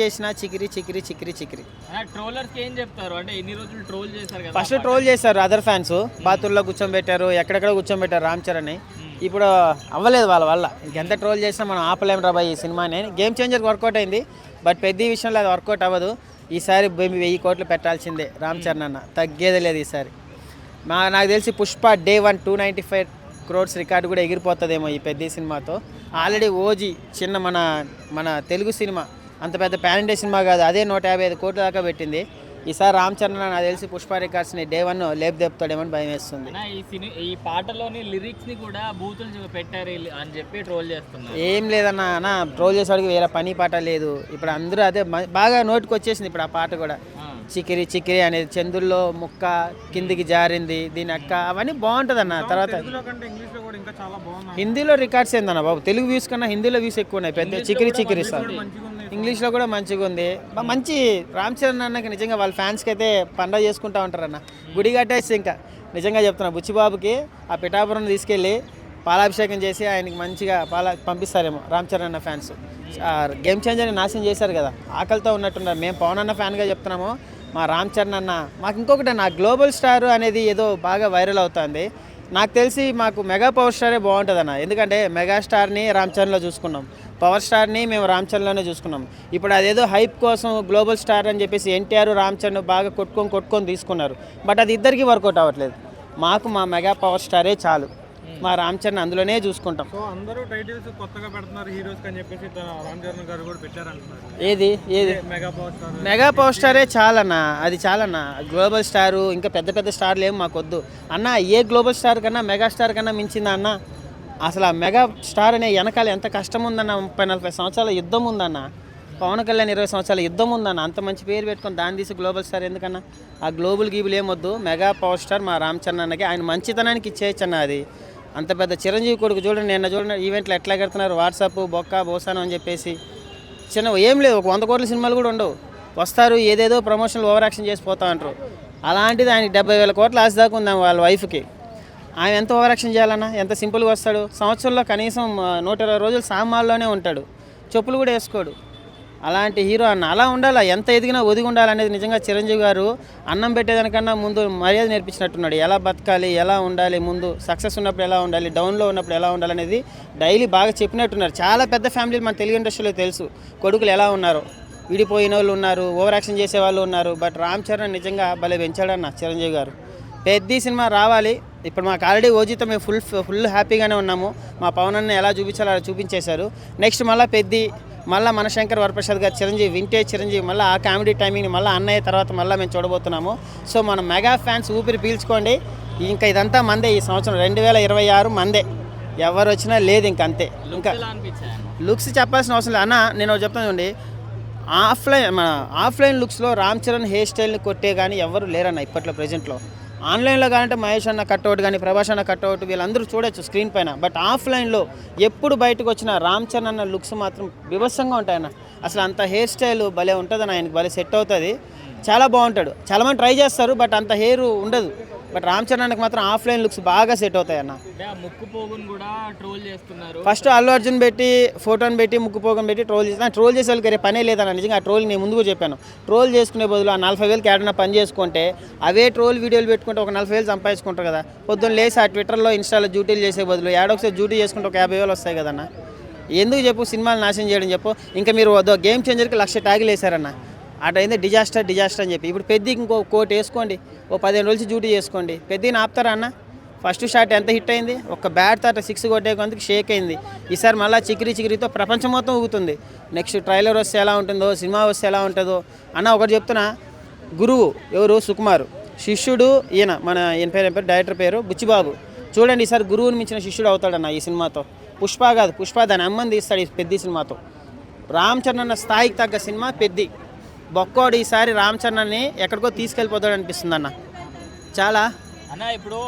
చేసిన చికిరి చికిరి చికిరి చికిరి. ట్రోలర్స్ ఏం చెప్తారు? అంటే ఎన్ని రోజులు ట్రోల్ చేశారు కదా ఫస్ట్ ట్రోల్ చేశారు అదర్ ఫ్యాన్స్ బాతుల్లో కూర్చోబెట్టారు ఎక్కడెక్కడ కూర్చోబెట్టారు రామ్ చరణ్ ఇప్పుడు అవ్వలేదు వాళ్ళ వల్ల. ఇంకెంత ట్రోల్ చేసినా మనం ఆపలేం రాబాయ్ ఈ సినిమాని. గేమ్ చేంజర్ వర్కౌట్ అయింది. బట్ పెద్ద విషయంలో అది వర్కౌట్ అవ్వదు. ఈసారి వెయ్యి కోట్లు పెట్టాల్సిందే రామ్ చరణ్ అన్న. తగ్గేది లేదు ఈసారి. మా నాకు తెలిసి Pushpa day one two ninety five crores record కూడా ఎగిరిపోతుందేమో ఈ పెద్ద సినిమాతో. ఆల్రెడీ ఓజీ చిన్న మన మన తెలుగు సినిమా. అంత పెద్ద పాన్ ఇండియా సినిమా కాదు. అదే నూట యాభై ఐదు కోట్ల దాకా పెట్టింది. ఈసారి రామ్ చరణ్ నాకు తెలిసి పుష్ప రికార్డ్స్ని డే వన్ లేపు తెప్పుతాడేమో అని భయం వేస్తుంది. అన్న, ఈ పాటలోని లిరిక్స్ని కూడా బూతులు పెట్టారు అని చెప్పి ట్రోల్ చేస్తున్నారు. ఏం లేదన్న అన్న ట్రోల్ చేసేవాడికి వేరే పని పాట లేదు. ఇప్పుడు అందరూ అదే బాగా నోటికి వచ్చేసింది ఇప్పుడు ఆ పాట కూడా. చికిరి చికిరి అనేది చందుల్లో ముక్క కిందికి జారింది దీని అక్క అవన్నీ బాగుంటుంది అన్న తర్వాత హిందీలో రికార్డ్స్ ఏందన్న బాబు? తెలుగు వ్యూస్ కన్నా హిందీలో వ్యూస్ ఎక్కువ ఉన్నాయి. పెద్ద చికిరి చికిరి సార్ ఇంగ్లీష్లో కూడా మంచిగా ఉంది. మంచి రామ్ చరణ్ అన్నకి నిజంగా వాళ్ళ ఫ్యాన్స్కి అయితే పండగ చేసుకుంటా ఉంటారన్న గుడి కట్టేసి ఇంకా. నిజంగా చెప్తున్నా బుచ్చిబాబుకి ఆ పిఠాపురం తీసుకెళ్ళి పాలాభిషేకం చేసి ఆయనకి మంచిగా పాల పంపిస్తారేమో రామ్ చరణ్ అన్న ఫ్యాన్స్ గేమ్ చేంజర్ని నాశనం చేశారు కదా. ఆకలితో ఉన్నట్టున్నారు. మేము పవన్ అన్న ఫ్యాన్గా చెప్తున్నాము మా రామ్ చరణ్ అన్న మాకు ఇంకొకటి నా గ్లోబల్ స్టార్ అనేది ఏదో బాగా వైరల్ అవుతుంది. నాకు తెలిసి మాకు మెగా పవర్ స్టారే బాగుంటుంది అన్న ఎందుకంటే మెగా స్టార్ని రామ్ చరణ్లో చూసుకున్నాం. పవర్ స్టార్ని మేము రామ్ చరణ్లోనే చూసుకున్నాం. ఇప్పుడు అదేదో హైప్ కోసం గ్లోబల్ స్టార్ అని చెప్పేసి ఎన్టీఆర్ రామ్ చరణ్ బాగా కొట్టుకొని కొట్టుకొని తీసుకున్నారు. బట్ అది ఇద్దరికీ వర్కౌట్ అవ్వట్లేదు. మాకు మా మెగా పవర్ స్టారే చాలు. మా రామ్ చరణ్ అందులోనే చూసుకుంటాం. సో అందరూ టైటిల్స్ కొత్తగా పెడుతున్నారు హీరోస్ అని చెప్పేసి రామ్ చరణ్ గారు కూడా పెట్టారంటున్నారు. ఏది? ఏది? Mega power star mega power స్టారే చాలన్న అది చాలన్న. గ్లోబల్ స్టారు ఇంకా పెద్ద పెద్ద స్టార్లు ఏం మాకు వద్దు అన్న ఏ గ్లోబల్ స్టార్ కన్నా మెగా స్టార్ కన్నా మించిందా అన్న? అసలు ఆ మెగా స్టార్ అనే వెనకాల ఎంత కష్టం ఉందన్న ముప్పై నలభై సంవత్సరాల యుద్ధం ఉందన్న? పవన్ కళ్యాణ్ ఇరవై సంవత్సరాల యుద్ధం ఉందన్న అంత మంచి పేరు పెట్టుకొని దాన్ని తీసి గ్లోబల్ స్టార్ ఎందుకన్నా? ఆ గ్లోబల్ గీబుల్ ఏమొద్దు మెగా పవర్ స్టార్ మా రామ్ చరణ్ అన్నకి ఆయన మంచితనానికి ఇచ్చేయచ్చు అన్న అది. అంత పెద్ద చిరంజీవి కొడుకు చూడండి నిన్న చూడండి ఈవెంట్లు ఎట్లా కడుతున్నారు వాట్సాప్ బొక్క బోసాను అని చెప్పేసి. చిన్న ఏం లేదు ఒక వంద కోట్ల సినిమాలు కూడా ఉండవు. వస్తారు ఏదేదో ప్రమోషన్లు ఓవర్ యాక్షన్ చేసి పోతా అంటారు. అలాంటిది ఆయన డెబ్బై వేల కోట్ల ఆశ దాకా ఉంది వాళ్ళ వైఫ్కి ఆయన ఎంత ఓవర్ యాక్షన్ చేయాలన్నా ఎంత సింపుల్గా వస్తాడు? సంవత్సరంలో కనీసం నూట ఇరవై రోజులు సామాన్లోనే ఉంటాడు. చెప్పులు కూడా వేసుకోడు. అలాంటి హీరో అన్న. అలా ఉండాలా? ఎంత ఎదిగినా ఒదిగి ఉండాలనేది నిజంగా చిరంజీవి గారు అన్నం పెట్టేదానికన్నా ముందు మర్యాద నేర్పించినట్టున్నాడు. ఎలా బతకాలి? ఎలా ఉండాలి? ముందు సక్సెస్ ఉన్నప్పుడు ఎలా ఉండాలి? డౌన్లో ఉన్నప్పుడు ఎలా ఉండాలనేది డైలీ బాగా చెప్పినట్టున్నారు. చాలా పెద్ద ఫ్యామిలీలు మన తెలుగు ఇండస్ట్రీలో తెలుసు. కొడుకులు ఎలా ఉన్నారు? విడిపోయిన వాళ్ళు ఉన్నారు ఓవర్ యాక్షన్ చేసే వాళ్ళు ఉన్నారు బట్ రామ్ చరణ్ నిజంగా భలే పెంచాడన్న చిరంజీవి గారు. పెద్ద సినిమా రావాలి. ఇప్పుడు మాకు ఆల్రెడీ ఓజీతో మేము ఫుల్ ఫుల్ హ్యాపీగానే ఉన్నాము. మా పవన్ అన్న ఎలా చూపించాలో అలా చూపించేశారు. నెక్స్ట్ మళ్ళీ పెద్ది మళ్ళీ మన శంకర్ వరప్రసాద్ గారు చిరంజీవి వింటేజ్ చిరంజీవి మళ్ళీ ఆ కామెడీ టైమింగ్ మళ్ళీ అన్నయ్య తర్వాత మళ్ళీ మేము చూడబోతున్నాము. సో మన మెగా ఫ్యాన్స్ ఊపిరి పీల్చుకోండి. ఇంకా ఇదంతా మందే ఈ సంవత్సరం. రెండు వేల ఇరవై ఆరు మందే. ఎవరు వచ్చినా లేదు ఇంక అంతే. ఇంకా? లుక్స్ చెప్పాల్సిన అవసరం లేదు. అన్న నేను చెప్తాను చూడండి. ఆఫ్లైన్ మన ఆఫ్లైన్ లుక్స్లో రామ్ చరణ్ హెయిర్ స్టైల్ని కొట్టే కానీ ఎవరు లేరన్న ఇప్పట్లో ప్రజెంట్లో ఆన్లైన్లో కానంటే మహేష్ అన్న కట్అవుట్ కానీ ప్రభాస్ అన్న కట్అవుట్ వీళ్ళందరూ చూడొచ్చు స్క్రీన్ పైన. బట్ ఆఫ్లైన్లో ఎప్పుడు బయటకు వచ్చిన రామ్ చరణ్ అన్న లుక్స్ మాత్రం విభత్సంగా ఉంటాయన్న అసలు అంత హెయిర్ స్టైల్ భలే ఉంటుందని ఆయనకి భలే సెట్ అవుతుంది. చాలా బాగుంటాడు. చాలామంది ట్రై చేస్తారు బట్ అంత హెయిర్ ఉండదు. బట్ రామ్ చరణ్ అన్నకి మాత్రం ఆఫ్లైన్ లుక్స్ బాగా సెట్ అవుతాయి అన్న ముక్కు పోగుని కూడా ట్రోల్ చేస్తున్నారు. ఫస్ట్ అల్లు అర్జున్ పెట్టి ఫోటోని పెట్టి ముక్కు పోగం పెట్టి ట్రోల్ చేసిన ట్రోల్ చేసే వాళ్ళకి పనే లేదన్న. నిజంగా ఆ ట్రోల్ నేను ముందు కూడా చెప్పాను. ట్రోల్ చేసుకునే బదులు ఆ నలభై వేలకి ఏడన్నా పని చేసుకుంటే అవే ట్రోల్ వీడియోలు పెట్టుకుంటే ఒక నలభై వేలు సంపాదించుకుంటారు కదా. పొద్దున్న లేసి ఆ ట్విట్టర్లో ఇన్స్టాలో డ్యూటీలు చేసే బదులు ఏడొకసారి డ్యూటీ చేసుకుంటే ఒక యాభై వేలు వస్తాయి కదన్న. ఎందుకు చెప్పు? సినిమాలు నాశనం చేయడం చెప్పు. ఇంకా మీరు గేమ్ చేంజర్కి లక్ష ట్యాగులు వేశారన్న. అటైంది డిజాస్టర్ డిజాస్టర్ అని చెప్పి. ఇప్పుడు పెద్దకి ఇంకో కోట్ వేసుకోండి. ఓ పదిహేను రోజులు డ్యూటీ చేసుకోండి. పెద్దని ఆపుతారా అన్న? ఫస్ట్ షాట్ ఎంత హిట్ అయింది? ఒక బ్యాట్ తాట సిక్స్ కొట్టే కొంతకు షేక్ అయింది. ఈసారి మళ్ళీ చికిరి చికిరితో ప్రపంచం మొత్తం ఊగుతుంది. నెక్స్ట్ ట్రైలర్ వస్తే ఎలా ఉంటుందో సినిమా వస్తే ఎలా ఉంటుందో అన్న ఒకటి చెప్తున్నా. గురువు ఎవరు? సుకుమారు. శిష్యుడు ఈయన. మన ఈయన పేరు పేరు? డైరెక్టర్ పేరు బుచ్చిబాబు. చూడండి ఈసారి గురువుని మించిన శిష్యుడు అవుతాడన్న ఈ సినిమాతో. పుష్ప కాదు పుష్ప దాని అమ్మని తీస్తాడు ఈ పెద్ద సినిమాతో. రామ్ చరణ్ అన్న స్థాయికి తగ్గ సినిమా పెద్ది. బొక్కోడు ఈసారి రామ్ చరణ్ని ఎక్కడికో తీసుకెళ్ళిపోతాడు అనిపిస్తుంది అన్న చాలా అన్న ఇప్పుడు